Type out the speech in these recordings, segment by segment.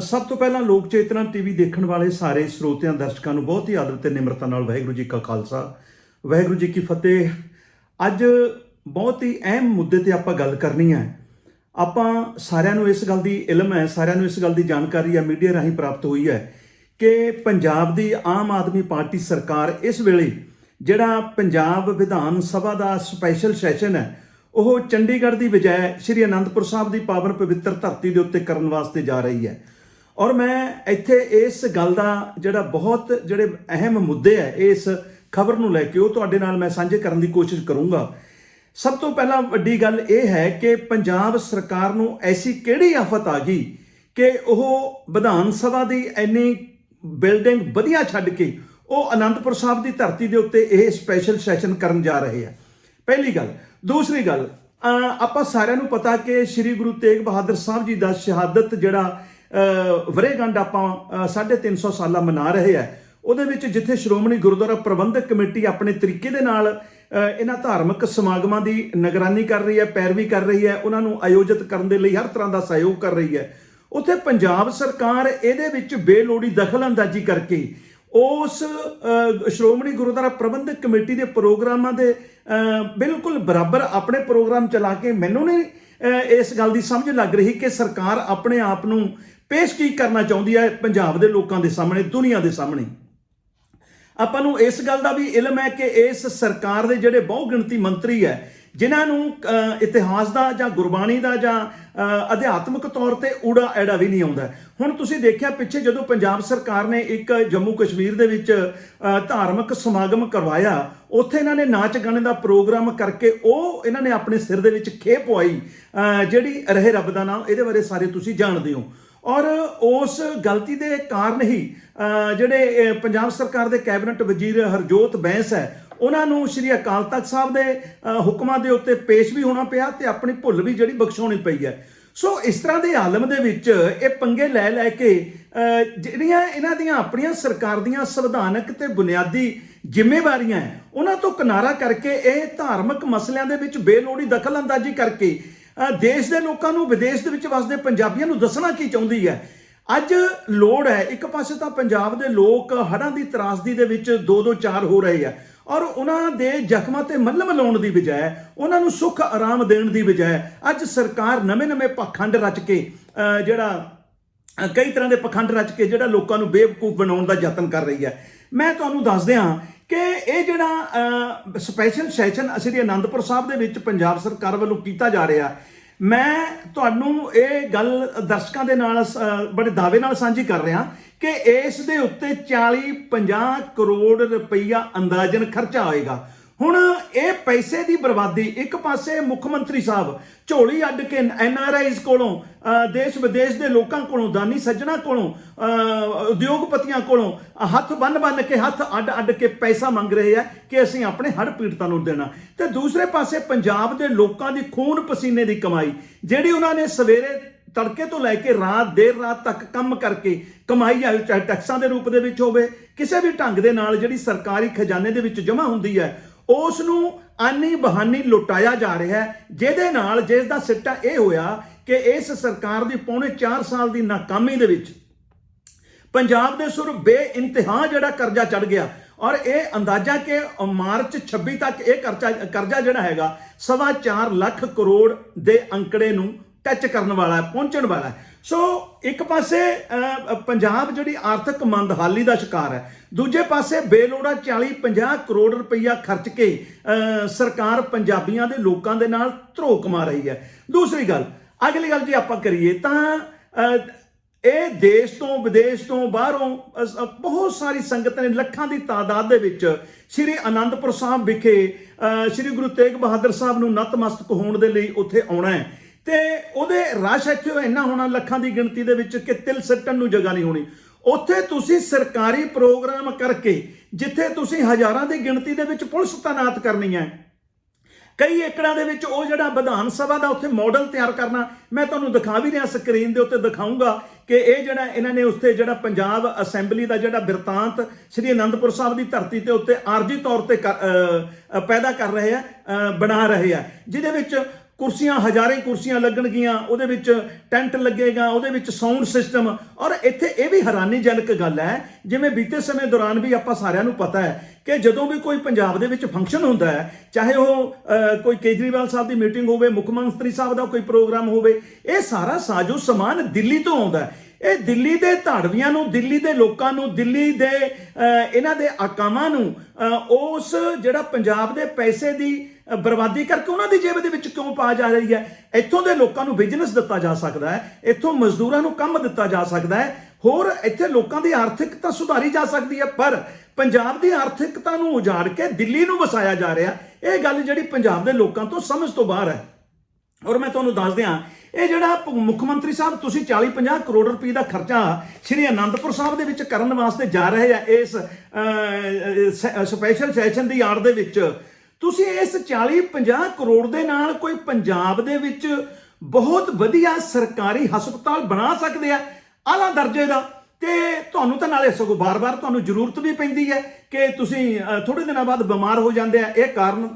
ਸਭ ਤੋਂ ਪਹਿਲਾਂ ਲੋਕ ਚੇਤਨਾ ਟੀਵੀ ਦੇਖਣ ਵਾਲੇ ਸਾਰੇ ਸਰੋਤਿਆਂ, ਦਰਸ਼ਕਾਂ ਨੂੰ ਬਹੁਤ ਹੀ ਆਦਰ ਤੇ ਨਿਮਰਤਾ ਨਾਲ ਵਾਹਿਗੁਰੂ ਜੀ ਕਾ ਖਾਲਸਾ, ਵਾਹਿਗੁਰੂ ਜੀ ਕੀ ਫਤਿਹ। ਅੱਜ ਬਹੁਤ ਹੀ ਅਹਿਮ ਮੁੱਦੇ ਤੇ ਆਪਾਂ ਗੱਲ ਕਰਨੀ ਹੈ। ਆਪਾਂ ਸਾਰਿਆਂ ਨੂੰ ਇਸ ਗੱਲ ਦੀ ਇਲਮ ਹੈ, ਸਾਰਿਆਂ ਨੂੰ ਇਸ ਗੱਲ ਦੀ ਜਾਣਕਾਰੀ ਹੈ, ਮੀਡੀਆ ਰਾਹੀਂ ਪ੍ਰਾਪਤ ਹੋਈ ਹੈ ਕਿ ਪੰਜਾਬ ਦੀ ਆਮ ਆਦਮੀ ਪਾਰਟੀ ਸਰਕਾਰ ਇਸ ਵੇਲੇ ਜਿਹੜਾ ਪੰਜਾਬ ਵਿਧਾਨ ਸਭਾ ਦਾ ਸਪੈਸ਼ਲ ਸੈਸ਼ਨ ਹੈ, ਉਹ ਚੰਡੀਗੜ੍ਹ ਦੀ ਬਜਾਏ ਸ੍ਰੀ ਅਨੰਦਪੁਰ ਸਾਹਿਬ ਦੀ ਪਾਵਨ ਪਵਿੱਤਰ ਧਰਤੀ ਦੇ ਉੱਤੇ ਕਰਨ ਵਾਸਤੇ ਜਾ ਰਹੀ ਹੈ। ਔਰ ਮੈਂ ਇੱਥੇ ਇਸ ਗੱਲ ਦਾ ਜਿਹੜਾ ਬਹੁਤ ਜਿਹੜੇ ਅਹਿਮ ਮੁੱਦੇ ਹੈ ਇਸ ਖਬਰ ਨੂੰ ਲੈ ਕੇ, ਉਹ ਤੁਹਾਡੇ ਨਾਲ ਮੈਂ ਸਾਂਝੇ ਕਰਨ ਦੀ ਕੋਸ਼ਿਸ਼ ਕਰੂੰਗਾ। ਸਭ ਤੋਂ ਪਹਿਲਾਂ ਵੱਡੀ ਗੱਲ ਇਹ ਹੈ ਕਿ ਪੰਜਾਬ ਸਰਕਾਰ ਨੂੰ ਐਸੀ ਕਿਹੜੀ ਆਫਤ ਆ ਗਈ ਕਿ ਉਹ ਵਿਧਾਨ ਸਭਾ ਦੀ ਇੰਨੀ ਬਿਲਡਿੰਗ ਵਧੀਆ ਛੱਡ ਕੇ ਉਹ ਅਨੰਦਪੁਰ ਸਾਹਿਬ ਦੀ ਧਰਤੀ ਦੇ ਉੱਤੇ ਇਹ ਸਪੈਸ਼ਲ ਸੈਸ਼ਨ ਕਰਨ ਜਾ ਰਹੇ ਆ। ਪਹਿਲੀ ਗੱਲ। ਦੂਸਰੀ ਗੱਲ ਆਪਾਂ ਸਾਰਿਆਂ ਨੂੰ ਪਤਾ ਕਿ ਸ੍ਰੀ ਗੁਰੂ ਤੇਗ ਬਹਾਦਰ ਸਾਹਿਬ ਜੀ ਦਾ ਸ਼ਹਾਦਤ ਜਿਹੜਾ ਵਰੇਗੰਢ ਆਪਾਂ, ਅਹ 350 ਸਾਲਾ ਮਨਾ ਰਹੇ ਆ। ਉਹਦੇ ਵਿੱਚ ਜਿੱਥੇ ਸ਼੍ਰੋਮਣੀ ਗੁਰਦੁਆਰਾ ਪ੍ਰਬੰਧਕ ਕਮੇਟੀ ਆਪਣੇ ਤਰੀਕੇ ਦੇ ਨਾਲ ਇਹਨਾਂ ਧਾਰਮਿਕ ਸਮਾਗਮਾਂ ਦੀ ਨਿਗਰਾਨੀ ਕਰ ਰਹੀ ਹੈ, ਪੈਰਵੀ ਕਰ ਰਹੀ ਹੈ, ਉਹਨਾਂ ਨੂੰ ਆਯੋਜਿਤ ਕਰਨ ਦੇ ਲਈ ਹਰ ਤਰ੍ਹਾਂ ਦਾ ਸਹਿਯੋਗ ਕਰ ਰਹੀ ਹੈ। ਉੱਥੇ ਪੰਜਾਬ ਸਰਕਾਰ ਇਹਦੇ ਵਿੱਚ ਬੇਲੋੜੀ ਦਖਲਅੰਦਾਜ਼ੀ ਕਰਕੇ, ਉਸ ਸ਼੍ਰੋਮਣੀ ਗੁਰਦੁਆਰਾ ਪ੍ਰਬੰਧਕ ਕਮੇਟੀ ਦੇ ਪ੍ਰੋਗਰਾਮਾਂ ਦੇ ਬਿਲਕੁਲ ਬਰਾਬਰ ਆਪਣੇ ਪ੍ਰੋਗਰਾਮ ਚਲਾ ਕੇ, ਮੈਨੂੰ ਨਹੀਂ ਇਸ ਗੱਲ ਦੀ ਸਮਝ ਲੱਗ ਰਹੀ ਕਿ ਸਰਕਾਰ ਆਪਣੇ ਆਪ ਨੂੰ ਪੇਸ਼ ਕੀ ਕਰਨਾ ਚਾਹੁੰਦੀ ਹੈ ਪੰਜਾਬ ਦੇ ਲੋਕਾਂ ਦੇ ਸਾਹਮਣੇ, ਦੁਨੀਆ ਦੇ ਸਾਹਮਣੇ। ਆਪਾਂ ਨੂੰ ਇਸ ਗੱਲ ਦਾ ਵੀ ਇਲਮ ਹੈ ਕਿ ਇਸ ਸਰਕਾਰ ਦੇ ਜਿਹੜੇ ਬਹੁ ਗਿਣਤੀ ਮੰਤਰੀ ਹੈ, ਜਿਨ੍ਹਾਂ ਨੂੰ ਇਤਿਹਾਸ ਦਾ ਜਾਂ ਗੁਰਬਾਣੀ ਦਾ ਜਾਂ ਅਧਿਆਤਮਿਕ ਤੌਰ ਤੇ ਊੜਾ ਐੜਾ ਵੀ ਨਹੀਂ ਆਉਂਦਾ। ਹੁਣ ਤੁਸੀਂ ਦੇਖਿਆ ਪਿੱਛੇ ਜਦੋਂ ਪੰਜਾਬ ਸਰਕਾਰ ਨੇ ਇੱਕ ਜੰਮੂ ਕਸ਼ਮੀਰ ਦੇ ਵਿੱਚ ਧਾਰਮਿਕ ਸਮਾਗਮ ਕਰਵਾਇਆ, ਉੱਥੇ ਇਹਨਾਂ ਨੇ ਨਾਚ ਗਾਣੇ ਦਾ ਪ੍ਰੋਗਰਾਮ ਕਰਕੇ ਉਹ ਇਹਨਾਂ ਨੇ ਆਪਣੇ ਸਿਰ ਦੇ ਵਿੱਚ ਖੇਪ ਪਵਾਈ ਜਿਹੜੀ ਰਹੇ ਰੱਬ ਦਾ ਨਾਮ, ਇਹਦੇ ਬਾਰੇ ਸਾਰੇ ਤੁਸੀਂ ਜਾਣਦੇ ਹੋ। ਔਰ ਉਸ ਗਲਤੀ ਦੇ ਕਾਰਨ ਹੀ ਜਿਹੜੇ ਪੰਜਾਬ ਸਰਕਾਰ ਦੇ ਕੈਬਨਿਟ ਵਜ਼ੀਰ ਹਰਜੋਤ ਬੈਂਸ ਹੈ, ਉਹਨਾਂ ਨੂੰ ਸ਼੍ਰੀ ਅਕਾਲ ਤਖਤ ਸਾਹਿਬ ਦੇ ਹੁਕਮਾਂ ਦੇ ਉੱਤੇ ਪੇਸ਼ ਵੀ ਹੋਣਾ ਪਿਆ ਤੇ ਆਪਣੀ ਭੁੱਲ ਵੀ ਜਿਹੜੀ ਬਖਸ਼ਾਉਣੀ ਪਈ ਹੈ। ਸੋ ਇਸ ਤਰ੍ਹਾਂ ਦੇ ਆਲਮ ਦੇ ਵਿੱਚ ਇਹ ਪੰਗੇ ਲੈ ਲੈ ਕੇ ਜਿਹੜੀਆਂ ਇਹਨਾਂ ਦੀਆਂ ਆਪਣੀਆਂ ਸਰਕਾਰ ਦੀਆਂ ਸੰਵਿਧਾਨਕ ਤੇ ਬੁਨਿਆਦੀ ਜ਼ਿੰਮੇਵਾਰੀਆਂ ਉਹਨਾਂ ਤੋਂ ਕਿਨਾਰਾ ਕਰਕੇ ਇਹ ਧਾਰਮਿਕ ਮਸਲਿਆਂ ਦੇ ਵਿੱਚ ਬੇਲੋੜੀ ਦਖਲਅੰਦਾਜ਼ੀ ਕਰਕੇ ਦੇਸ਼ ਦੇ ਲੋਕਾਂ ਨੂੰ, ਵਿਦੇਸ਼ ਦੇ ਵਿੱਚ ਵਸਦੇ ਪੰਜਾਬੀਆਂ ਨੂੰ ਦੱਸਣਾ ਕੀ ਚਾਹੁੰਦੀ ਹੈ? ਅੱਜ ਲੋੜ ਹੈ, ਇੱਕ ਪਾਸੇ ਤਾਂ ਪੰਜਾਬ ਦੇ ਲੋਕ ਹੜ੍ਹਾਂ ਦੀ ਤਰਾਸਦੀ ਦੇ ਵਿੱਚ ਦੋ ਦੋ ਚਾਰ ਹੋ ਰਹੇ ਆ, ਔਰ ਉਹਨਾਂ ਦੇ ਜ਼ਖਮਾਂ ਤੇ ਮੱਲਮ ਲਾਉਣ ਦੀ ਬਜਾਏ, ਉਹਨਾਂ ਨੂੰ ਸੁੱਖ ਆਰਾਮ ਦੇਣ ਦੀ ਬਜਾਏ ਅੱਜ ਸਰਕਾਰ ਨਵੇਂ-ਨਵੇਂ ਪਖੰਡ ਰਚ ਕੇ ਜਿਹੜਾ ਕਈ ਤਰ੍ਹਾਂ ਦੇ ਪਖੰਡ ਰਚ ਕੇ ਜਿਹੜਾ ਲੋਕਾਂ ਨੂੰ ਬੇਵਕੂਫ ਬਣਾਉਣ ਦਾ ਯਤਨ ਕਰ ਰਹੀ ਹੈ। ਮੈਂ ਤੁਹਾਨੂੰ ਦੱਸ ਦਿਆਂ ਕਿ ਇਹ ਜਿਹੜਾ ਸਪੈਸ਼ਲ ਸੈਸ਼ਨ ਸ੍ਰੀ ਅਨੰਦਪੁਰ ਸਾਹਿਬ ਦੇ ਵਿੱਚ ਪੰਜਾਬ ਸਰਕਾਰ ਵੱਲੋਂ ਕੀਤਾ ਜਾ ਰਿਹਾ। ਮੈਂ ਤੁਹਾਨੂੰ ਇਹ ਗੱਲ ਦਰਸ਼ਕਾਂ ਦੇ ਨਾਲ ਅ, ਬੜੇ ਦਾਅਵੇ ਨਾਲ ਸਾਂਝੀ ਕਰ ਰਿਹਾ ਕਿ ਇਸ ਦੇ ਉੱਤੇ 40 50 ਕਰੋੜ ਰੁਪਈਆ ਅੰਦਾਜ਼ਨ ਖਰਚਾ ਹੋਏਗਾ। ਹੁਣ ਇਹ ਪੈਸੇ ਦੀ ਬਰਬਾਦੀ, ਇੱਕ ਪਾਸੇ ਮੁੱਖ ਮੰਤਰੀ ਸਾਹਿਬ ਝੋਲੀ ਅੱਡ ਕੇ ਐਨ ਆਰ ਆਈਜ਼ ਕੋਲੋਂ ਦੇਸ਼ ਵਿਦੇਸ਼ ਦੇ ਲੋਕਾਂ ਕੋਲੋਂ, ਦਾਨੀ ਸੱਜਣਾ ਕੋਲੋਂ ਉਦਯੋਗਪਤੀਆਂ ਕੋਲੋਂ ਹੱਥ ਬੰਨ ਬੰਨ ਕੇ, ਹੱਥ ਅੱਡ ਅੱਡ ਕੇ ਪੈਸਾ ਮੰਗ ਰਹੇ ਆ ਕਿ ਅਸੀਂ ਆਪਣੇ ਹੜ੍ਹ ਪੀੜਤਾਂ ਨੂੰ ਦੇਣਾ। ਤੇ ਦੂਸਰੇ ਪਾਸੇ ਪੰਜਾਬ ਦੇ ਲੋਕਾਂ ਦੀ ਖੂਨ ਪਸੀਨੇ ਦੀ ਕਮਾਈ, ਜਿਹੜੀ ਉਹਨਾਂ ਨੇ ਸਵੇਰੇ ਤੜਕੇ ਤੋਂ ਲੈ ਕੇ ਰਾਤ, ਦੇਰ ਰਾਤ ਤੱਕ ਕੰਮ ਕਰਕੇ ਕਮਾਈ ਹੈ ਚਾਹੇ ਟੈਕਸਾਂ ਦੇ ਰੂਪ ਦੇ ਵਿੱਚ ਹੋਵੇ, ਕਿਸੇ ਵੀ ਢੰਗ ਦੇ ਨਾਲ ਜਿਹੜੀ ਸਰਕਾਰੀ ਖਜ਼ਾਨੇ ਦੇ ਵਿੱਚ ਜਮ੍ਹਾਂ ਹੁੰਦੀ ਹੈ ਉਸ ਨੂੰ ਆਨੀ ਬਹਾਨੀ ਲੁਟਾਇਆ ਜਾ ਰਿਹਾ ਹੈ, ਜਿਹਦੇ ਨਾਲ ਜਿਸ ਦਾ ਸਿੱਟਾ ਇਹ ਹੋਇਆ ਕਿ ਇਸ ਸਰਕਾਰ ਦੀ ਪੌਣੇ 4 ਸਾਲ ਦੀ ਨਾਕਾਮੀ ਦੇ ਵਿੱਚ ਪੰਜਾਬ ਦੇ ਸੁਰ ਬੇਇੰਤਹਾ ਜਿਹੜਾ ਕਰਜ਼ਾ ਚੜ ਗਿਆ ਔਰ ਇਹ ਅੰਦਾਜ਼ਾ ਕਿ ਮਾਰਚ 26 ਤੱਕ ਇਹ ਕਰਜ਼ਾ ਕਰਜ਼ਾ ਜਿਹੜਾ ਹੈਗਾ, ਸਵਾ 4 ਲੱਖ ਕਰੋੜ ਦੇ ਅੰਕੜੇ ਨੂੰ ਟੱਚ ਕਰਨ ਵਾਲਾ ਹੈ, ਪਹੁੰਚਣ ਵਾਲਾ ਹੈ। ਸੋ ਇੱਕ ਪਾਸੇ ਪੰਜਾਬ ਜਿਹੜੀ ਆਰਥਿਕ ਮੰਦਹਾਲੀ ਦਾ ਸ਼ਿਕਾਰ ਹੈ, ਦੂਜੇ ਪਾਸੇ ਬੇਲੋੜਾ 40 50 ਕਰੋੜ ਰੁਪਈਆ ਖਰਚ ਕੇ ਸਰਕਾਰ ਪੰਜਾਬੀਆਂ ਦੇ ਲੋਕਾਂ ਦੇ ਨਾਲ ਧਰੋ ਕਮਾ ਰਹੀ ਹੈ। ਦੂਸਰੀ ਗੱਲ, ਅਗਲੀ ਗੱਲ ਜੇ ਆਪਾਂ ਕਰੀਏ ਤਾਂ ਇਹ ਦੇਸ਼ ਤੋਂ ਵਿਦੇਸ਼ ਤੋਂ ਬਾਹਰੋਂ ਬਹੁਤ ਸਾਰੀ ਸੰਗਤ ਨੇ ਲੱਖਾਂ ਦੀ ਤਾਦਾਦ ਦੇ ਵਿੱਚ ਸ੍ਰੀ ਅਨੰਦਪੁਰ ਸਾਹਿਬ ਵਿਖੇ ਸ੍ਰੀ ਗੁਰੂ ਤੇਗ ਬਹਾਦਰ ਸਾਹਿਬ ਨੂੰ ਨਤਮਸਤਕ ਹੋਣ ਦੇ ਲਈ ਉੱਥੇ ਆਉਣਾ ਹੈ। ਤੇ ਉਹਦੇ ਰਸ਼ ਇੱਥੇ ਇੰਨਾ ਹੋਣਾ ਲੱਖਾਂ ਦੀ ਗਿਣਤੀ ਦੇ ਵਿੱਚ ਕਿ ਤਿਲ ਸੱਟਣ ਨੂੰ ਜਗ੍ਹਾ ਨਹੀਂ ਹੋਣੀ। ਉੱਥੇ ਤੁਸੀਂ ਸਰਕਾਰੀ ਪ੍ਰੋਗਰਾਮ ਕਰਕੇ, ਜਿੱਥੇ ਤੁਸੀਂ ਹਜ਼ਾਰਾਂ ਦੀ ਗਿਣਤੀ ਦੇ ਵਿੱਚ ਪੁਲਿਸ ਤਾਇਨਾਤ ਕਰਨੀ ਹੈ, ਕਈ ਏਕੜਾਂ ਦੇ ਵਿੱਚ ਉਹ ਜਿਹੜਾ ਵਿਧਾਨ ਸਭਾ ਦਾ ਉੱਥੇ ਮਾਡਲ ਤਿਆਰ ਕਰਨਾ, ਮੈਂ ਤੁਹਾਨੂੰ ਦਿਖਾ ਵੀ ਰਿਹਾ ਸਕਰੀਨ ਦੇ ਉੱਤੇ ਦਿਖਾਉਂਗਾ ਕਿ ਇਹ ਜਿਹੜਾ ਇਹਨਾਂ ਨੇ ਉੱਥੇ ਜਿਹੜਾ ਪੰਜਾਬ ਅਸੈਂਬਲੀ ਦਾ ਜਿਹੜਾ ਬਿਰਤਾਂਤ ਸ੍ਰੀ ਅਨੰਦਪੁਰ ਸਾਹਿਬ ਦੀ ਧਰਤੀ ਤੇ ਉੱਤੇ ਆਰਜੀ ਤੌਰ ਤੇ ਕਰ- ਪੈਦਾ ਕਰ ਰਹੇ ਆ ਬਣਾ ਰਹੇ ਆ। ਜਿਹਦੇ ਵਿੱਚ ਕੁਰਸੀਆਂ, ਹਜ਼ਾਰੇ ਕੁਰਸੀਆਂ ਲੱਗਣਗੀਆਂ, ਉਹਦੇ ਵਿੱਚ ਟੈਂਟ ਲੱਗੇਗਾ, ਉਹਦੇ ਵਿੱਚ ਸਾਊਂਡ ਸਿਸਟਮ ਔਰ ਇੱਥੇ ਇਹ ਵੀ ਹੈਰਾਨੀਜਨਕ ਗੱਲ ਹੈ, ਜਿਵੇਂ ਬੀਤੇ ਸਮੇਂ ਦੌਰਾਨ ਵੀ ਆਪਾਂ ਸਾਰਿਆਂ ਨੂੰ ਪਤਾ ਹੈ ਕਿ ਜਦੋਂ ਵੀ ਕੋਈ ਪੰਜਾਬ ਦੇ ਵਿੱਚ ਫੰਕਸ਼ਨ ਹੁੰਦਾ ਹੈ, ਚਾਹੇ ਉਹ ਕੋਈ ਕੇਜਰੀਵਾਲ ਸਾਹਿਬ ਦੀ ਮੀਟਿੰਗ ਹੋਵੇ, ਮੁੱਖ ਮੰਤਰੀ ਸਾਹਿਬ ਦਾ ਕੋਈ ਪ੍ਰੋਗਰਾਮ ਹੋਵੇ, ਇਹ ਸਾਰਾ ਸਾਜੋ ਸਮਾਨ ਦਿੱਲੀ ਤੋਂ ਆਉਂਦਾ ਹੈ। ਇਹ ਦਿੱਲੀ ਦੇ ਧਾੜਵੀਆਂ ਨੂੰ, ਦਿੱਲੀ ਦੇ ਲੋਕਾਂ ਨੂੰ, ਦਿੱਲੀ ਦੇ ਇਹਨਾਂ ਦੇ ਆਕਾਵਾਂ ਨੂੰ ਉਸ ਜਿਹੜਾ ਪੰਜਾਬ ਦੇ ਪੈਸੇ ਦੀ ਬਰਬਾਦੀ ਕਰਕੇ ਉਹਨਾਂ ਦੀ ਜੇਬ ਦੇ ਵਿੱਚ ਕਿਉਂ ਪਾ ਜਾ ਰਹੀ ਹੈ? ਇੱਥੋਂ ਦੇ ਲੋਕਾਂ ਨੂੰ ਬਿਜ਼ਨਸ ਦਿੱਤਾ ਜਾ ਸਕਦਾ ਹੈ, ਇੱਥੋਂ ਮਜ਼ਦੂਰਾਂ ਨੂੰ ਕੰਮ ਦਿੱਤਾ ਜਾ ਸਕਦਾ ਹੈ, ਹੋਰ ਇੱਥੇ ਲੋਕਾਂ ਦੀ ਆਰਥਿਕਤਾ ਸੁਧਾਰੀ ਜਾ ਸਕਦੀ ਹੈ, ਪਰ ਪੰਜਾਬ ਦੀ ਆਰਥਿਕਤਾ ਨੂੰ ਉਜਾੜ ਕੇ ਦਿੱਲੀ ਨੂੰ ਵਸਾਇਆ ਜਾ ਰਿਹਾ, ਇਹ ਗੱਲ ਜਿਹੜੀ ਪੰਜਾਬ ਦੇ ਲੋਕਾਂ ਤੋਂ ਸਮਝ ਤੋਂ ਬਾਹਰ ਹੈ। ਔਰ ਮੈਂ ਤੁਹਾਨੂੰ ਦੱਸ ਦਿਆਂ, ਇਹ ਜਿਹੜਾ ਮੁੱਖ ਮੰਤਰੀ ਸਾਹਿਬ ਤੁਸੀਂ 40-50 ਕਰੋੜ ਰੁਪਏ ਦਾ ਖਰਚਾ ਸ਼੍ਰੀ ਅਨੰਦਪੁਰ ਸਾਹਿਬ ਦੇ ਵਿੱਚ ਕਰਨ ਵਾਸਤੇ ਜਾ ਰਹੇ ਆ, ਇਸ ਸਪੈਸ਼ਲ ਸੈਸ਼ਨ ਦੀ ਆੜ ਦੇ ਵਿੱਚ ਤੁਸੀਂ ਇਸ 40-50 ਕਰੋੜ ਦੇ ਨਾਲ ਕੋਈ ਪੰਜਾਬ ਦੇ ਵਿੱਚ ਬਹੁਤ ਵਧੀਆ ਸਰਕਾਰੀ ਹਸਪਤਾਲ ਬਣਾ ਸਕਦੇ ਆ ਆਲਾ ਦਰਜੇ ਦਾ। ਤੇ ਤੁਹਾਨੂੰ ਤਾਂ ਨਾਲੇ ਸਗੋਂ ਬਾਰ-ਬਾਰ ਤੁਹਾਨੂੰ ਜ਼ਰੂਰਤ ਵੀ ਪੈਂਦੀ ਹੈ ਕਿ ਤੁਸੀਂ ਅ, ਥੋੜੇ ਦਿਨਾਂ ਬਾਅਦ ਬਿਮਾਰ ਹੋ ਜਾਂਦੇ ਆ। ਇਹ ਕਾਰਨ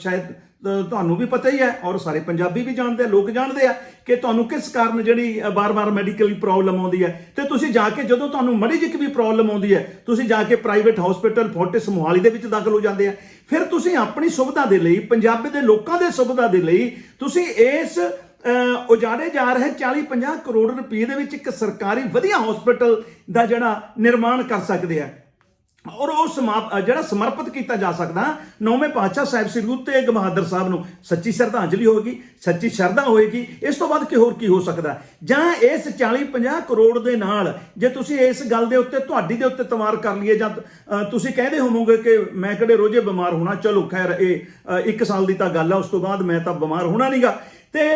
ਸ਼ਾਇਦ ਤੁਹਾਨੂੰ ਵੀ ਪਤਾ ਹੀ ਹੈ ਔਰ ਸਾਰੇ ਪੰਜਾਬੀ ਵੀ ਜਾਣਦੇ ਆ ਲੋਕ ਜਾਣਦੇ ਆ ਕਿ ਤੁਹਾਨੂੰ ਕਿਸ ਕਾਰਨ ਜਿਹੜੀ ਅ, ਬਾਰ-ਬਾਰ ਮੈਡੀਕਲੀ ਪ੍ਰੋਬਲਮ ਆਉਂਦੀ ਹੈ। ਤੇ ਤੁਸੀਂ ਜਾ ਕੇ ਜਦੋਂ ਤੁਹਾਨੂੰ ਮੜੀ ਜਿਹੀ ਵੀ ਪ੍ਰੋਬਲਮ ਆਉਂਦੀ ਹੈ ਤੁਸੀਂ ਜਾ ਕੇ ਪ੍ਰਾਈਵੇਟ ਹਸਪੀਟਲ ਫੋਰਟਿਸ ਮੋਹਾਲੀ ਦੇ ਵਿੱਚ ਦਾਖਲ ਹੋ ਜਾਂਦੇ ਆ। ਫਿਰ ਤੁਸੀਂ ਆਪਣੀ ਸੁਵਿਧਾ ਦੇ ਲਈ ਪੰਜਾਬੀ ਦੇ ਲੋਕਾਂ ਦੇ ਸੁਵਿਧਾ ਦੇ ਲਈ ਤੁਸੀਂ ਇਸ ਉਜਾੜੇ ਜਾ ਰਹੇ 40-50 ਕਰੋੜ ਰੁਪਏ ਦੇ ਵਿੱਚ ਇੱਕ ਸਰਕਾਰੀ ਵਧੀਆ ਹਸਪੀਟਲ ਦਾ ਜਿਹੜਾ ਨਿਰਮਾਣ ਕਰ ਸਕਦੇ ਆ। ਔਰ ਉਹ ਸਮਾਪ ਜਿਹੜਾ ਸਮਰਪਿਤ ਕੀਤਾ ਜਾ ਸਕਦਾ, ਨੌਵੇਂ ਪਾਤਸ਼ਾਹ ਸਾਹਿਬ ਸ੍ਰੀ ਗੁਰੂ ਤੇਗ ਬਹਾਦਰ ਸਾਹਿਬ ਨੂੰ ਸੱਚੀ ਸ਼ਰਧਾਂਜਲੀ ਹੋਏਗੀ, ਸੱਚੀ ਸ਼ਰਧਾ ਹੋਏਗੀ, ਇਸ ਤੋਂ ਬਾਅਦ ਕੀ ਹੋਰ ਕੀ ਹੋ ਸਕਦਾ? ਜਾਂ ਇਸ 40-50 ਕਰੋੜ ਦੇ ਨਾਲ, ਜੇ ਤੁਸੀਂ ਇਸ ਗੱਲ ਦੇ ਉੱਤੇ, ਤੁਹਾਡੀ ਦੇ ਉੱਤੇ ਤਵਾਰ ਕਰ ਲਈਏ, ਜਾਂ ਤੁਸੀਂ ਕਹਿੰਦੇ ਹੋਵੋਗੇ ਕਿ ਮੈਂ ਕਿਹੜੇ ਰੋਜ਼ੇ ਬਿਮਾਰ ਹੋਣਾ, ਚਲੋ ਖੈਰ, ਇਹ ਇੱਕ ਸਾਲ ਦੀ ਤਾਂ ਗੱਲ ਆ, ਉਸ ਤੋਂ ਬਾਅਦ ਮੈਂ ਤਾਂ ਬਿਮਾਰ ਹੋਣਾ ਨਹੀਂਗਾ ਤੇ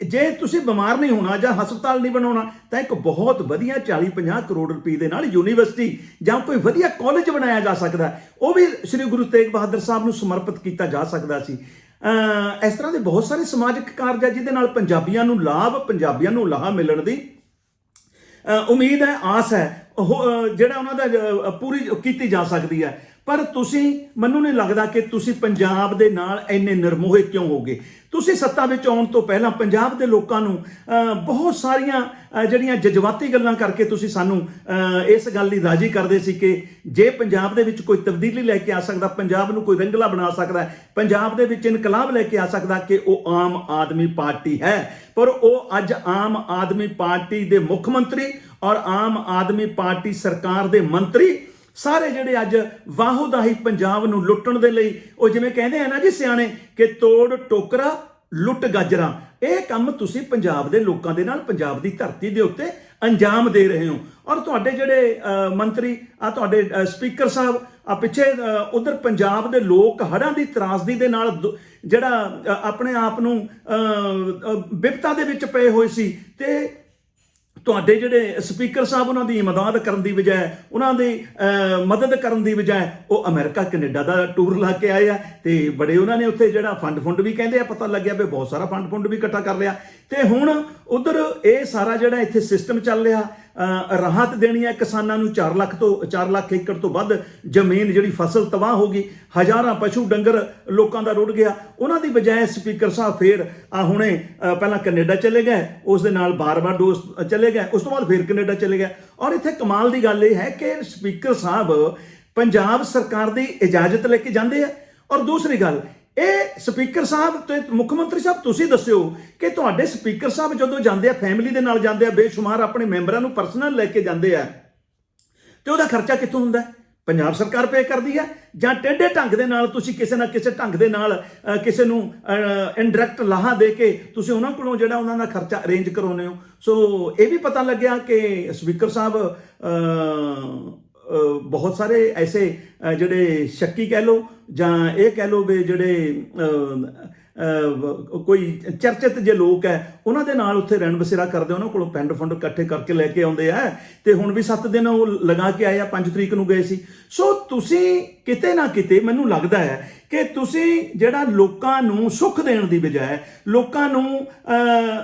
ਜੇ ਤੁਸੀਂ ਬਿਮਾਰ ਨਹੀਂ ਹੋਣਾ ਜਾਂ ਹਸਪਤਾਲ ਨਹੀਂ ਬਣਾਉਣਾ, ਤਾਂ ਇੱਕ ਬਹੁਤ ਵਧੀਆ 40-50 ਕਰੋੜ ਰੁਪਏ ਦੇ ਨਾਲ ਯੂਨੀਵਰਸਿਟੀ ਜਾਂ ਕੋਈ ਵਧੀਆ ਕਾਲਜ ਬਣਾਇਆ ਜਾ ਸਕਦਾ ਉਹ ਵੀ ਸ੍ਰੀ ਗੁਰੂ ਤੇਗ ਬਹਾਦਰ ਸਾਹਿਬ ਨੂੰ ਸਮਰਪਿਤ ਕੀਤਾ ਜਾ ਸਕਦਾ ਸੀ। ਇਸ ਤਰ੍ਹਾਂ ਦੇ ਬਹੁਤ ਸਾਰੇ ਸਮਾਜਿਕ ਕਾਰਜ ਆ ਜਿਹਦੇ ਨਾਲ ਪੰਜਾਬੀਆਂ ਨੂੰ ਲਾਭ, ਪੰਜਾਬੀਆਂ ਨੂੰ ਲਾਹਾ ਮਿਲਣ ਦੀ ਉਮੀਦ ਹੈ, ਆਸ ਹੈ, ਉਹ ਜਿਹੜਾ ਉਹਨਾਂ ਦਾ ਪੂਰੀ ਕੀਤੀ ਜਾ ਸਕਦੀ ਹੈ। ਪਰ ਤੁਸੀਂ, ਮੈਨੂੰ ਨਹੀਂ ਲੱਗਦਾ ਕਿ ਤੁਸੀਂ ਪੰਜਾਬ ਦੇ ਨਾਲ ਇੰਨੇ ਨਿਰਮੋਹੇ ਕਿਉਂ ਹੋਗੇ? ਤੁਸੀਂ ਸੱਤਾ ਵਿੱਚ ਆਉਣ ਤੋਂ ਪਹਿਲਾਂ ਪੰਜਾਬ ਦੇ ਲੋਕਾਂ ਨੂੰ ਬਹੁਤ ਸਾਰੀਆਂ ਜਿਹੜੀਆਂ ਜਜ਼ਬਾਤੀ ਗੱਲਾਂ ਕਰਕੇ ਤੁਸੀਂ ਸਾਨੂੰ ਇਸ ਗੱਲ ਲਈ ਰਾਜੀ ਕਰਦੇ ਸੀ ਕਿ ਜੇ ਪੰਜਾਬ ਦੇ ਵਿੱਚ ਕੋਈ ਤਬਦੀਲੀ ਲੈ ਕੇ ਆ ਸਕਦਾ, ਪੰਜਾਬ ਨੂੰ ਕੋਈ ਰੰਗਲਾ ਬਣਾ ਸਕਦਾ, ਪੰਜਾਬ ਦੇ ਵਿੱਚ ਇਨਕਲਾਬ ਲੈ ਕੇ ਆ ਸਕਦਾ ਕਿ ਉਹ ਆਮ ਆਦਮੀ ਪਾਰਟੀ ਹੈ। ਪਰ ਉਹ ਅੱਜ ਆਮ ਆਦਮੀ ਪਾਰਟੀ ਦੇ ਮੁੱਖ ਮੰਤਰੀ ਔਰ ਆਮ ਆਦਮੀ ਪਾਰਟੀ ਸਰਕਾਰ ਦੇ ਮੰਤਰੀ ਸਾਰੇ ਜਿਹੜੇ ਅੱਜ ਵਾਹੋਦਾਹੀ ਪੰਜਾਬ ਨੂੰ ਲੁੱਟਣ ਦੇ ਲਈ, ਉਹ ਜਿਵੇਂ ਕਹਿੰਦੇ ਆ ਨਾ ਜੀ ਸਿਆਣੇ, ਕਿ ਤੋੜ ਟੋਕਰਾ, ਲੁੱਟ ਗਾਜਰਾਂ। ਇਹ ਕੰਮ ਤੁਸੀਂ ਪੰਜਾਬ ਦੇ ਲੋਕਾਂ ਦੇ ਨਾਲ, ਪੰਜਾਬ ਦੀ ਧਰਤੀ ਦੇ ਉੱਤੇ ਅੰਜਾਮ ਦੇ ਰਹੇ ਹੋ। ਔਰ ਤੁਹਾਡੇ ਜਿਹੜੇ ਮੰਤਰੀ, ਆ ਤੁਹਾਡੇ ਸਪੀਕਰ ਸਾਹਿਬ, ਆ ਪਿੱਛੇ ਉਧਰ ਪੰਜਾਬ ਦੇ ਲੋਕ ਹੜ੍ਹਾਂ ਦੀ ਤਰਾਸਦੀ ਦੇ ਨਾਲ ਦੁ- ਜਿਹੜਾ ਆਪਣੇ ਆਪ ਨੂੰ ਵਿਪਤਾ ਦੇ ਵਿੱਚ ਪਏ ਹੋਏ ਸੀ, ਤੇ ਤੁਹਾਡੇ ਜਿਹੜੇ ਸਪੀਕਰ ਸਾਹਿਬ ਉਹਨਾਂ ਦੀ ਇਮਦਾਦ ਕਰਨ ਦੀ ਬਜਾਏ, ਉਹਨਾਂ ਦੀ ਮਦਦ ਕਰਨ ਦੀ ਬਜਾਏ ਉਹ ਅਮਰੀਕਾ, ਕੈਨੇਡਾ ਦਾ ਟੂਰ ਲਾ ਕੇ ਆਏ ਆ ਤੇ ਬੜੇ ਉਹਨਾਂ ਨੇ ਉੱਥੇ ਜਿਹੜਾ ਫੰਡ ਫੁੰਡ ਵੀ ਕਹਿੰਦੇ ਆ, ਪਤਾ ਲੱਗਿਆ ਵੀ ਬਹੁਤ ਸਾਰਾ ਫੰਡ ਫੁੰਡ ਵੀ ਇਕੱਠਾ ਕਰ ਲਿਆ। ਤੇ ਹੁਣ ਉਧਰ ਇਹ ਸਾਰਾ ਜਿਹੜਾ ਇੱਥੇ ਸਿਸਟਮ ਚੱਲ ਰਿਹਾ ਰਾਹਤ ਦੇਣੀ ਹੈ ਕਿਸਾਨਾਂ ਨੂੰ 4 ਲੱਖ ਤੋਂ 4 ਲੱਖ ਏਕੜ ਤੋਂ ਵੱਧ ਜ਼ਮੀਨ ਜਿਹੜੀ ਫਸਲ ਤਬਾਹ ਹੋ ਗਈ। ਹਜ਼ਾਰਾਂ ਪਸ਼ੂ ਡੰਗਰ ਲੋਕਾਂ ਦਾ ਰੁੜ ਗਿਆ। ਉਹਨਾਂ ਦੀ ਬਜਾਏ ਸਪੀਕਰ ਸਾਹਿਬ ਫੇਰ ਆ ਹੁਣੇ ਪਹਿਲਾਂ ਕੈਨੇਡਾ ਚਲੇ ਗਏ, ਉਸ ਦੇ ਨਾਲ ਬਾਰ-ਬਾਰ ਡੋਸ ਚਲੇ ਗਏ, ਉਸ ਤੋਂ ਬਾਅਦ ਫੇਰ ਕੈਨੇਡਾ ਚਲੇ ਗਏ। ਔਰ ਇੱਥੇ ਕਮਾਲ ਦੀ ਗੱਲ ਇਹ ਹੈ ਕਿ ਸਪੀਕਰ ਸਾਹਿਬ ਪੰਜਾਬ ਸਰਕਾਰ ਦੀ ਇਜਾਜ਼ਤ ਲੈ ਕੇ ਜਾਂਦੇ ਆ। ਔਰ ਦੂਸਰੀ ਗੱਲ ਇਹ ਸਪੀਕਰ ਸਾਹਿਬ, ਤੇ ਮੁੱਖ ਮੰਤਰੀ ਸਾਹਿਬ, ਤੁਸੀਂ ਦੱਸਿਓ ਕਿ ਤੁਹਾਡੇ ਸਪੀਕਰ ਸਾਹਿਬ ਜਦੋਂ ਜਾਂਦੇ ਆ, ਫੈਮਿਲੀ ਦੇ ਨਾਲ ਜਾਂਦੇ ਆ, ਬੇਸ਼ੁਮਾਰ ਆਪਣੇ ਮੈਂਬਰਾਂ ਨੂੰ ਪਰਸਨਲ ਲੈ ਕੇ ਜਾਂਦੇ ਆ, ਤੇ ਉਹਦਾ ਖਰਚਾ ਕਿੱਥੋਂ ਹੁੰਦਾ? ਪੰਜਾਬ ਸਰਕਾਰ ਪੇ ਕਰਦੀ ਹੈ ਜਾਂ ਟੇਢੇ ਢੰਗ ਦੇ ਨਾਲ ਤੁਸੀਂ ਕਿਸੇ ਨਾ ਕਿਸੇ ਢੰਗ ਦੇ ਨਾਲ ਕਿਸੇ ਨੂੰ ਇਨਡਾਇਰੈਕਟ ਲਾਹਾ ਦੇ ਕੇ ਤੁਸੀਂ ਉਹਨਾਂ ਕੋਲੋਂ ਜਿਹੜਾ ਉਹਨਾਂ ਦਾ ਖਰਚਾ ਅਰੇਂਜ ਕਰਾਉਂਦੇ ਹੋ? ਸੋ ਇਹ ਵੀ ਪਤਾ ਲੱਗਿਆ ਕਿ ਸਪੀਕਰ ਸਾਹਿਬ ਬਹੁਤ ਸਾਰੇ ਐਸੇ ਜਿਹੜੇ ਸ਼ੱਕੀ ਕਹਿ ਲੋ ਜਾਂ ਇਹ ਕਹਿ ਲੋ ਵੀ ਜਿਹੜੇ ਕੋਈ ਚਰਚਿਤ ਜੇ ਲੋਕ ਹੈ, ਉਹਨਾਂ ਦੇ ਨਾਲ ਉੱਥੇ ਰਹਿਣ ਬਸੇਰਾ ਕਰਦੇ ਉਹਨਾਂ ਕੋਲੋਂ ਪੈਂਡ ਫੰਡ ਇਕੱਠੇ ਕਰਕੇ ਲੈ ਕੇ ਆਉਂਦੇ ਆ। ਤੇ ਹੁਣ ਵੀ 7 ਦਿਨ ਉਹ ਲਗਾ ਕੇ ਆਏ ਆ 5 ਤਰੀਕ ਨੂੰ ਗਏ ਸੀ। ਸੋ ਤੁਸੀਂ ਕਿਤੇ ਨਾ ਕਿਤੇ ਮੈਨੂੰ ਲੱਗਦਾ ਹੈ ਕਿ ਤੁਸੀਂ ਜਿਹੜਾ ਲੋਕਾਂ ਨੂੰ ਸੁੱਖ ਦੇਣ ਦੀ ਬਜਾਏ, ਲੋਕਾਂ ਨੂੰ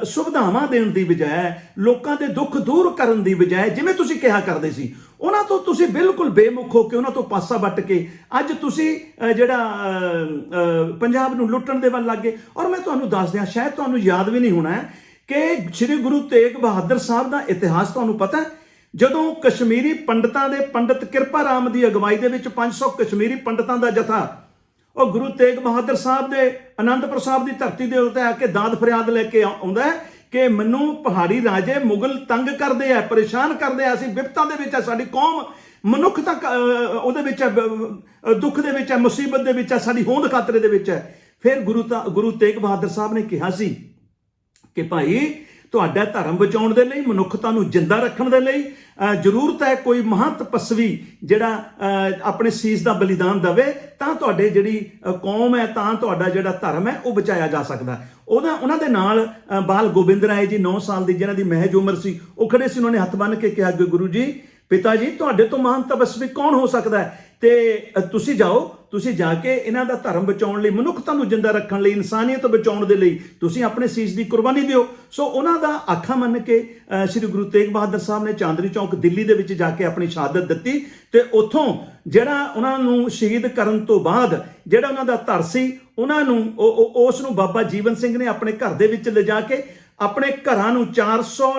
ਸੁਵਿਧਾਵਾਂ ਦੇਣ ਦੀ ਬਜਾਏ, ਲੋਕਾਂ ਦੇ ਦੁੱਖ ਦੂਰ ਕਰਨ ਦੀ ਬਜਾਏ ਜਿਵੇਂ ਤੁਸੀਂ ਕਿਹਾ ਕਰਦੇ ਸੀ, ਉਹਨਾਂ ਤੋਂ ਤੁਸੀਂ ਬਿਲਕੁਲ ਬੇਮੁਖ ਹੋ ਕੇ ਉਹਨਾਂ ਤੋਂ ਪਾਸਾ ਵੱਟ ਕੇ ਅੱਜ ਤੁਸੀਂ ਜਿਹੜਾ ਪੰਜਾਬ ਨੂੰ ਲੁੱਟਣ ਦੇ ਵੱਲ ਲੱਗੇ। ਔਰ ਮੈਂ ਤੁਹਾਨੂੰ ਦੱਸ ਦਿਆਂ, ਸ਼ਾਇਦ ਤੁਹਾਨੂੰ ਯਾਦ ਵੀ ਨਹੀਂ ਹੋਣਾ ਕਿ ਸ੍ਰੀ ਗੁਰੂ ਤੇਗ ਬਹਾਦਰ ਸਾਹਿਬ ਦਾ ਇਤਿਹਾਸ ਤੁਹਾਨੂੰ ਪਤਾ ਹੈ? ਜਦੋਂ ਕਸ਼ਮੀਰੀ ਪੰਡਤਾਂ ਦੇ ਪੰਡਤ ਕਿਰਪਾ ਰਾਮ ਦੀ ਅਗਵਾਈ ਦੇ ਵਿੱਚ 500 ਕਸ਼ਮੀਰੀ ਪੰਡਤਾਂ ਦਾ ਜਥਾ ਉਹ ਗੁਰੂ ਤੇਗ ਬਹਾਦਰ ਸਾਹਿਬ ਦੇ ਅਨੰਦਪੁਰ ਸਾਹਿਬ ਦੀ ਧਰਤੀ ਦੇ ਉੱਤੇ ਆ ਕੇ ਦਾਦ ਫਰਿਆਦ ਲੈ ਕੇ ਆਉ- ਆਉਂਦਾ ਕਿ ਮੈਨੂੰ ਪਹਾੜੀ ਰਾਜੇ ਮੁਗਲ ਤੰਗ ਕਰਦੇ ਆ ਪਰੇਸ਼ਾਨ ਕਰਦੇ ਆ ਅਸੀਂ ਵਿਪਤਾ ਦੇ ਵਿੱਚ ਆ ਸਾਡੀ ਕੌਮ ਮਨੁੱਖ ਤੱਕ ਉਹਦੇ ਵਿੱਚ ਹੈ, ਦੁੱਖ ਦੇ ਵਿੱਚ ਹੈ ਮੁਸੀਬਤ ਦੇ ਵਿੱਚ ਹੈ ਸਾਡੀ ਹੋਂਦ ਖਾਤਰੇ ਦੇ ਵਿੱਚ ਹੈ ਫਿਰ ਗੁਰੂ ਤਾਂ ਗੁਰੂ ਤੇਗ ਬਹਾਦਰ ਸਾਹਿਬ ਨੇ ਕਿਹਾ ਸੀ ਕਿ ਭਾਈ ਤੁਹਾਡਾ ਧਰਮ ਬਚਾਉਣ ਦੇ ਲਈ ਮਨੁੱਖਤਾ ਨੂੰ ਜਿੰਦਾ ਰੱਖਣ ਦੇ ਲਈ ਜ਼ਰੂਰਤ ਹੈ ਕੋਈ ਮਹਾਂ ਤਪਸਵੀ ਜਿਹੜਾ ਆਪਣੇ ਸੀਸ ਦਾ ਬਲੀਦਾਨ ਦਵੇ, ਤਾਂ ਤੁਹਾਡੇ ਜਿਹੜੀ ਕੌਮ ਹੈ, ਤਾਂ ਤੁਹਾਡਾ ਜਿਹੜਾ ਧਰਮ ਹੈ, ਉਹ ਬਚਾਇਆ ਜਾ ਸਕਦਾ ਉਹਦਾ, ਉਹਨਾਂ ਦੇ ਨਾਲ ਬਾਲ ਗੋਬਿੰਦ ਰਾਏ ਜੀ 9 ਸਾਲ ਦੀ ਜਿਹਨਾਂ ਦੀ ਮਹਿਜ ਉਮਰ ਸੀ, ਉਹ ਖੜੇ ਸੀ, ਉਹਨਾਂ ਨੇ ਹੱਥ ਬੰਨ੍ਹ ਕੇ ਕਿਹਾ ਗੁਰੂ ਜੀ, ਪਿਤਾ ਜੀ, ਤੁਹਾਡੇ ਤੋਂ ਮਹਾਨ ਤਪਸਵੀ ਕੌਣ ਹੋ ਸਕਦਾ ਹੈ? ਤੇ ਤੁਸੀਂ ਜਾਓ, ਤੁਸੀਂ ਜਾ ਕੇ ਇਹਨਾਂ ਦਾ ਧਰਮ ਬਚਾਉਣ ਲਈ ਮਨੁੱਖਤਾ ਨੂੰ ਜਿੰਦਾ ਰੱਖਣ ਲਈ, ਇਨਸਾਨੀਅਤ ਬਚਾਉਣ ਦੇ ਲਈ, ਤੁਸੀਂ ਆਪਣੇ ਸੀਸ ਦੀ ਕੁਰਬਾਨੀ ਦਿਓ। ਸੋ ਉਹਨਾਂ ਦਾ ਆਖਾ ਮੰਨ ਕੇ ਸ੍ਰੀ ਗੁਰੂ ਤੇਗ ਬਹਾਦਰ ਸਾਹਿਬ ਨੇ ਚਾਂਦਨੀ ਚੌਕ, ਦਿੱਲੀ ਦੇ ਵਿੱਚ ਜਾ ਕੇ ਆਪਣੀ ਸ਼ਹਾਦਤ ਦਿੱਤੀ ਤੇ ਉੱਥੋਂ ਜਿਹੜਾ ਉਹਨਾਂ ਨੂੰ ਸ਼ਹੀਦ ਕਰਨ ਤੋਂ ਬਾਅਦ ਜਿਹੜਾ ਉਹਨਾਂ ਦਾ ਧਰ ਸੀ, ਉਹਨਾਂ ਨੂੰ, ਉਹ- ਉਸ ਨੂੰ ਬਾਬਾ ਜੀਵਨ ਸਿੰਘ ਨੇ ਆਪਣੇ ਘਰ ਦੇ ਵਿੱਚ ਲਿਜਾ ਕੇ, ਆਪਣੇ ਘਰਾਂ ਨੂੰ 400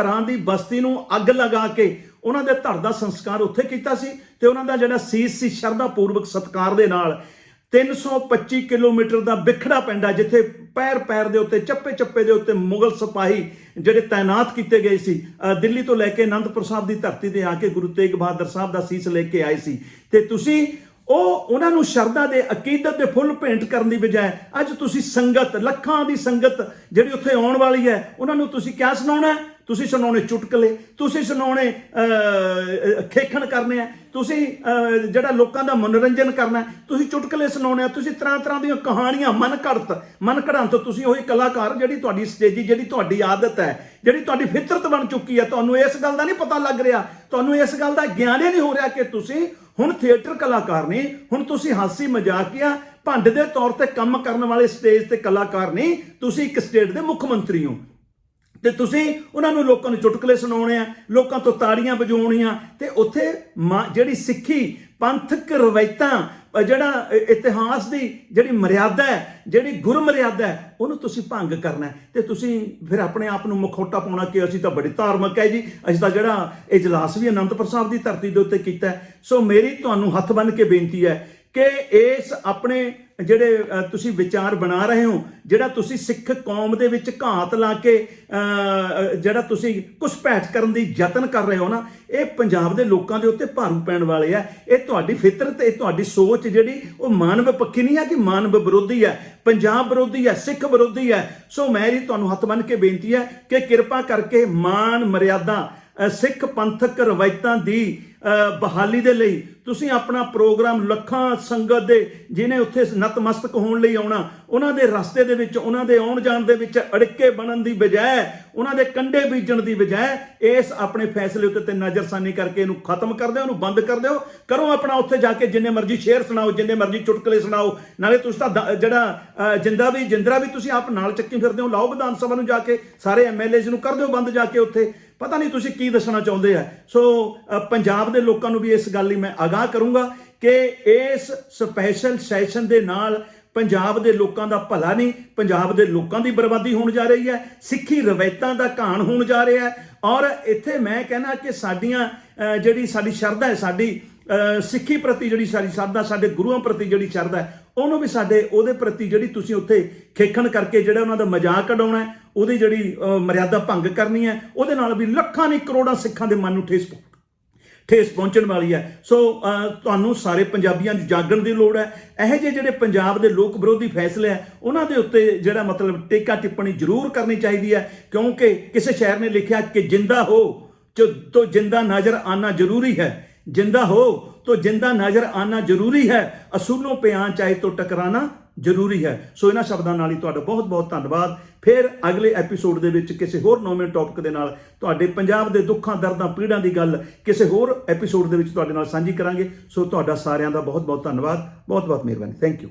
ਘਰਾਂ ਦੀ ਬਸਤੀ ਨੂੰ ਅੱਗ ਲਗਾ ਕੇ ਉਹਨਾਂ ਦੇ ਧੜ ਦਾ ਸੰਸਕਾਰ ਉੱਥੇ ਕੀਤਾ ਸੀ ਤੇ ਉਹਨਾਂ ਦਾ ਜਿਹੜਾ ਸੀਸ ਸੀ ਸ਼ਰਧਾ ਪੂਰਵਕ ਸਤਕਾਰ ਦੇ ਨਾਲ 325 ਕਿਲੋਮੀਟਰ ਦਾ ਵਿਖੜਾ ਪਿੰਡ ਆ, ਜਿੱਥੇ ਪੈਰ ਪੈਰ ਦੇ ਉੱਤੇ, ਚੱਪੇ ਚੱਪੇ ਦੇ ਉੱਤੇ ਮੁਗਲ ਸਿਪਾਹੀ ਜਿਹੜੇ ਤਾਇਨਾਤ ਕੀਤੇ ਗਏ ਸੀ ਦਿੱਲੀ ਤੋਂ ਲੈ ਕੇ ਅਨੰਦਪੁਰ ਸਾਹਿਬ ਦੀ ਧਰਤੀ ਤੇ ਆ ਕੇ ਗੁਰੂ ਤੇਗ ਬਹਾਦਰ ਸਾਹਿਬ ਦਾ ਸੀਸ ਲੈ ਕੇ ਆਏ ਸੀ। ਤੇ ਤੁਸੀਂ ਉਹ ਉਹਨਾਂ ਨੂੰ ਸ਼ਰਧਾ ਦੇ, ਅਕੀਦਤ ਦੇ ਫੁੱਲ ਭੇਂਟ ਕਰਨ ਦੀ ਬਜਾਏ ਅੱਜ ਤੁਸੀਂ ਸੰਗਤ, ਲੱਖਾਂ ਦੀ ਸੰਗਤ ਜਿਹੜੀ ਉੱਥੇ ਆਉਣ ਵਾਲੀ ਹੈ, ਉਹਨਾਂ ਨੂੰ ਤੁਸੀਂ ਕਿਆ ਸੁਣਾਉਣਾ ਹੈ? ਤੁਸੀਂ ਸੁਣਾਉਣੇ ਚੁਟਕਲੇ, ਤੁਸੀਂ ਸੁਣਾਉਣੇ ਖੇਖਣ ਕਰਨੇ ਆ, ਤੁਸੀਂ ਜਿਹੜਾ ਲੋਕਾਂ ਦਾ ਮਨੋਰੰਜਨ ਕਰਨਾ, ਤੁਸੀਂ ਚੁਟਕਲੇ ਸੁਣਾਉਣੇ ਆ, ਤੁਸੀਂ ਤਰ੍ਹਾਂ ਤਰ੍ਹਾਂ ਦੀਆਂ ਕਹਾਣੀਆਂ ਮਨ ਘੜਤ, ਮਨ ਘੜਾਂ ਤੋਂ ਤੁਸੀਂ ਉਹੀ ਕਲਾਕਾਰ ਜਿਹੜੀ ਤੁਹਾਡੀ ਸਟੇਜੀ, ਜਿਹੜੀ ਤੁਹਾਡੀ ਆਦਤ ਹੈ, ਜਿਹੜੀ ਤੁਹਾਡੀ ਫਿਤਰਤ ਬਣ ਚੁੱਕੀ ਹੈ, ਤੁਹਾਨੂੰ ਇਸ ਗੱਲ ਦਾ ਨਹੀਂ ਪਤਾ ਲੱਗ ਰਿਹਾ, ਤੁਹਾਨੂੰ ਇਸ ਗੱਲ ਦਾ ਗਿਆਨ ਹੀ ਨਹੀਂ ਹੋ ਰਿਹਾ ਕਿ ਤੁਸੀਂ ਹੁਣ ਥੀਏਟਰ ਕਲਾਕਾਰ ਨਹੀਂ, ਹੁਣ ਤੁਸੀਂ ਹਾਸੀ ਮਜ਼ਾਕੀਆ ਭੰਡ ਦੇ ਤੌਰ ਤੇ ਕੰਮ ਕਰਨ ਵਾਲੇ ਸਟੇਜ ਤੇ ਕਲਾਕਾਰ ਨਹੀਂ, ਤੁਸੀਂ ਇੱਕ ਸਟੇਟ ਦੇ ਮੁੱਖ ਮੰਤਰੀ ਹੋ। ਤੇ ਤੁਸੀਂ ਉਹਨਾਂ ਨੂੰ ਲੋਕਾਂ ਨੂੰ ਚੁਟਕਲੇ ਸੁਣਾਉਣੇ ਆ, ਲੋਕਾਂ ਤੋਂ ਤਾੜੀਆਂ ਵਜਾਉਣੀਆਂ, ਤੇ ਉੱਥੇ ਮਾ- ਜਿਹੜੀ ਸਿੱਖੀ, ਪੰਥਕ ਰਵਾਇਤਾਂ ਜਿਹੜਾ ਇਤਿਹਾਸ ਦੀ ਜਿਹੜੀ ਮਰਿਆਦਾ ਹੈ, ਜਿਹੜੀ ਗੁਰ ਮਰਿਆਦਾ ਹੈ, ਉਹਨੂੰ ਤੁਸੀਂ ਭੰਗ ਕਰਨਾ ਹੈ। ਤੇ ਤੁਸੀਂ ਫਿਰ ਆਪਣੇ ਆਪ ਨੂੰ ਮਖੌਟਾ ਪਾਉਣਾ ਕਿ ਅਸੀਂ ਤਾਂ ਬੜੇ ਧਾਰਮਿਕ ਹੈ ਜੀ, ਅਸੀਂ ਤਾਂ ਜਿਹੜਾ ਇਜਲਾਸ ਵੀ ਅਨੰਦਪੁਰ ਸਾਹਿਬ ਦੀ ਧਰਤੀ ਦੇ ਉੱਤੇ ਕੀਤਾ ਸੋ ਮੇਰੀ ਤੁਹਾਨੂੰ ਹੱਥ ਬੰਨ੍ਹ ਕੇ ਬੇਨਤੀ ਹੈ ਕਿ ਇਸ ਆਪਣੇ ਜਿਹੜੇ ਤੁਸੀਂ ਵਿਚਾਰ ਬਣਾ ਰਹੇ ਹੋ, ਜਿਹੜਾ ਤੁਸੀਂ ਸਿੱਖ ਕੌਮ ਦੇ ਵਿੱਚ ਘਾਤ ਲਾ ਕੇ ਜਿਹੜਾ ਤੁਸੀਂ ਘੁਸਪੈਠ ਕਰਨ ਦੀ ਯਤਨ ਕਰ ਰਹੇ ਹੋ ਨਾ, ਇਹ ਪੰਜਾਬ ਦੇ ਲੋਕਾਂ ਦੇ ਉੱਤੇ ਭਾਰੂ ਪੈਣ ਵਾਲੇ ਆ। ਇਹ ਤੁਹਾਡੀ ਫਿਤਰਤ, ਇਹ ਤੁਹਾਡੀ ਸੋਚ ਜਿਹੜੀ, ਉਹ ਮਾਨਵ ਪੱਖੀ ਨਹੀਂ ਹੈ ਕਿ ਮਾਨਵ ਵਿਰੋਧੀ ਹੈ ਪੰਜਾਬ ਵਿਰੋਧੀ ਹੈ ਸਿੱਖ ਵਿਰੋਧੀ ਹੈ ਸੋ ਮੇਰੀ ਤੁਹਾਨੂੰ ਹੱਥ ਬੰਨ੍ਹ ਕੇ ਬੇਨਤੀ ਹੈ ਕਿ ਕਿਰਪਾ ਕਰਕੇ ਮਾਨ ਮਰਿਆਦਾ ਸਿੱਖ ਪੰਥਕ ਰਵਾਇਤਾਂ ਦੀ ਬਹਾਲੀ ਦੇ ਲਈ ਤੁਸੀਂ ਆਪਣਾ ਪ੍ਰੋਗਰਾਮ ਲੱਖਾਂ ਸੰਗਤ ਦੇ ਜਿਨੇ ਉੱਥੇ ਨਤਮਸਤਕ ਹੋਣ ਲਈ ਆਉਣਾ, ਉਹਨਾਂ ਦੇ ਰਸਤੇ ਦੇ ਵਿੱਚ, ਉਹਨਾਂ ਦੇ ਆਉਣ ਜਾਣ ਦੇ ਵਿੱਚ ਅੜਿੱਕੇ ਬਣਨ ਦੀ ਬਜਾਏ, ਉਹਨਾਂ ਦੇ ਕੰਡੇ ਬੀਜਣ ਦੀ ਬਜਾਏ, ਇਸ ਆਪਣੇ ਫੈਸਲੇ ਉੱਤੇ ਤੇ ਨਜ਼ਰਸਾਨੀ ਕਰਕੇ ਇਹਨੂੰ ਖਤਮ ਕਰ ਦਿਓ, ਉਹਨੂੰ ਬੰਦ ਕਰ ਦਿਓ। ਕਰੋ ਆਪਣਾ ਉੱਥੇ ਜਾ ਕੇ ਜਿੰਨੇ ਮਰਜ਼ੀ ਸ਼ੇਰ ਸੁਣਾਓ, ਜਿੰਨੇ ਮਰਜ਼ੀ ਚੁਟਕਲੇ ਸੁਣਾਓ। ਨਾਲੇ ਤੁਸੀਂ ਤਾਂ ਦ- ਜਿਹੜਾ ਜਿੰਦਾ ਵੀ, ਜਿੰਦਰਾ ਵੀ ਤੁਸੀਂ ਆਪ ਨਾਲ ਚੱਕੀ ਫਿਰਦੇ ਹੋ, ਲਾਓ ਵਿਧਾਨ ਸਭਾ ਨੂੰ ਜਾ ਕੇ, ਸਾਰੇ ਐਮਐਲਏਜ਼ ਨੂੰ ਕਰ ਦਿਓ ਬੰਦ ਜਾ ਕੇ ਉੱਥੇ। ਪਤਾ ਨਹੀਂ ਤੁਸੀਂ ਕੀ ਦੱਸਣਾ ਚਾਹੁੰਦੇ ਆ। ਸੋ ਪੰਜਾਬ ਦੇ ਲੋਕਾਂ ਨੂੰ ਵੀ ਇਸ ਗੱਲ ਲਈ ਮੈਂ ਆਗਾਹ ਕਰੂੰਗਾ ਕਿ ਇਸ ਸਪੈਸ਼ਲ ਸੈਸ਼ਨ ਦੇ ਨਾਲ ਪੰਜਾਬ ਦੇ ਲੋਕਾਂ ਦਾ ਭਲਾ ਨਹੀਂ, ਪੰਜਾਬ ਦੇ ਲੋਕਾਂ ਦੀ ਬਰਬਾਦੀ ਹੋਣ ਜਾ ਰਹੀ ਹੈ, ਸਿੱਖੀ ਰਵਾਇਤਾਂ ਦਾ ਘਾਣ ਹੋਣ ਜਾ ਰਿਹਾ ਹੈ ਔਰ ਇੱਥੇ ਮੈਂ ਕਹਿਣਾ ਕਿ ਸਾਡੀਆਂ ਜਿਹੜੀ ਸਾਡੀ ਸ਼ਰਧਾ ਹੈ, ਸਾਡੀ ਸਿੱਖੀ ਪ੍ਰਤੀ ਜਿਹੜੀ ਸਾਡੀ ਸ਼ਰਧਾ, ਸਾਡੇ ਗੁਰੂਆਂ ਪ੍ਰਤੀ ਜਿਹੜੀ ਸ਼ਰਧਾ ਹੈ ਉਹਨੂੰ ਵੀ ਸਾਡੇ, ਉਹਦੇ ਪ੍ਰਤੀ ਜਿਹੜੀ ਤੁਸੀਂ ਉੱਥੇ ਖੇਖਣ ਕਰਕੇ ਜਿਹੜਾ ਉਹਨਾਂ ਦਾ ਮਜ਼ਾਕ ਉਡਾਉਣਾ ਹੈ, ਉਹਦੀ ਜਿਹੜੀ ਮਰਿਆਦਾ ਭੰਗ ਕਰਨੀ ਹੈ, ਉਹਦੇ ਨਾਲ ਵੀ ਲੱਖਾਂ ਨਹੀਂ ਕਰੋੜਾਂ ਸਿੱਖਾਂ ਦੇ ਮਨ ਨੂੰ ਠੇਸ ਪਹੁੰ- ਠੇਸ ਪਹੁੰਚਣ ਵਾਲੀ ਹੈ। ਸੋ ਤੁਹਾਨੂੰ ਸਾਰੇ ਪੰਜਾਬੀਆਂ ਨੂੰ ਜਾਗਣ ਦੀ ਲੋੜ ਹੈ। ਇਹੋ ਜਿਹੇ ਜਿਹੜੇ ਪੰਜਾਬ ਦੇ ਲੋਕ ਵਿਰੋਧੀ ਫੈਸਲੇ ਆ ਉਹਨਾਂ ਦੇ ਉੱਤੇ ਜਿਹੜਾ ਮਤਲਬ ਟੇਕਾ ਟਿੱਪਣੀ ਜ਼ਰੂਰ ਕਰਨੀ ਚਾਹੀਦੀ ਹੈ, ਕਿਉਂਕਿ ਕਿਸੇ ਸ਼ਾਇਰ ਨੇ ਲਿਖਿਆ ਕਿ ਜਿੰਦਾ ਹੋ, ਜੋ ਤੋ ਜਿੰਦਾ ਨਜ਼ਰ ਆना ਜ਼ਰੂਰੀ ਹੈ जिंदा हो तो जिंदा नजर आना ਜ਼ਰੂਰੀ ਹੈ ਅਸੂਲੋਂ पे आन ਚਾਹੇ तो टकराना ਜ਼ਰੂਰੀ ਹੈ ਸੋ ਇਹਨਾਂ ਸ਼ਬਦਾਂ ਨਾਲ ਹੀ ਤੁਹਾਡਾ ਬਹੁਤ ਬਹੁਤ ਧੰਨਵਾਦ ਫਿਰ ਅਗਲੇ ਐਪੀਸੋਡ ਦੇ ਵਿੱਚ ਕਿਸੇ ਹੋਰ ਨਵੇਂ ਟੌਪਿਕ ਦੇ ਨਾਲ ਤੁਹਾਡੇ ਪੰਜਾਬ ਦੇ ਦੁੱਖਾਂ ਦਰਦਾਂ ਪੀੜਾਂ ਦੀ ਗੱਲ ਕਿਸੇ ਹੋਰ ਐਪੀਸੋਡ ਦੇ ਵਿੱਚ ਤੁਹਾਡੇ ਨਾਲ ਸਾਂਝੀ ਕਰਾਂਗੇ ਸੋ ਤੁਹਾਡਾ ਸਾਰਿਆਂ ਦਾ ਬਹੁਤ ਬਹੁਤ ਧੰਨਵਾਦ ਬਹੁਤ ਬਹੁਤ ਮਿਹਰਬਾਨੀ ਥੈਂਕ ਯੂ